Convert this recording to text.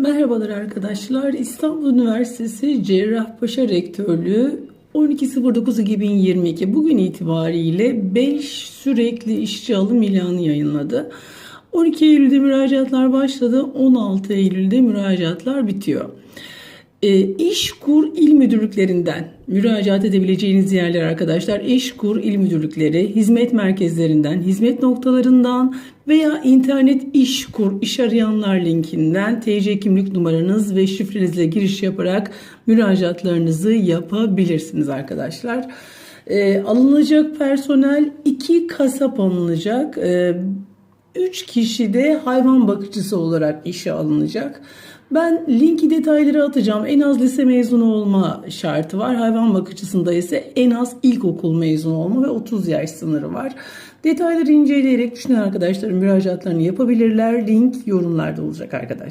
Merhabalar arkadaşlar. İstanbul Üniversitesi Cerrahpaşa Rektörlüğü 12.09.2022 bugün itibariyle 5 sürekli işçi alım ilanı yayınladı. 12 Eylül'de müracaatlar başladı. 16 Eylül'de müracaatlar bitiyor. E, İşkur İl Müdürlüklerinden müracaat edebileceğiniz yerler arkadaşlar. İşkur İl Müdürlükleri, hizmet merkezlerinden, hizmet noktalarından veya internet İşkur iş arayanlar linkinden TC kimlik numaranız ve şifrenizle giriş yaparak müracaatlarınızı yapabilirsiniz arkadaşlar. E, alınacak personel 2 kasap alınacak. E, 3 kişi de hayvan bakıcısı olarak işe alınacak. Ben linki detayları atacağım. En az lise mezunu olma şartı var. Hayvan bakıcısında ise en az ilkokul mezunu olma ve 30 yaş sınırı var. Detayları inceleyerek düşünen arkadaşların müracaatlarını yapabilirler. Link yorumlarda olacak arkadaşlar.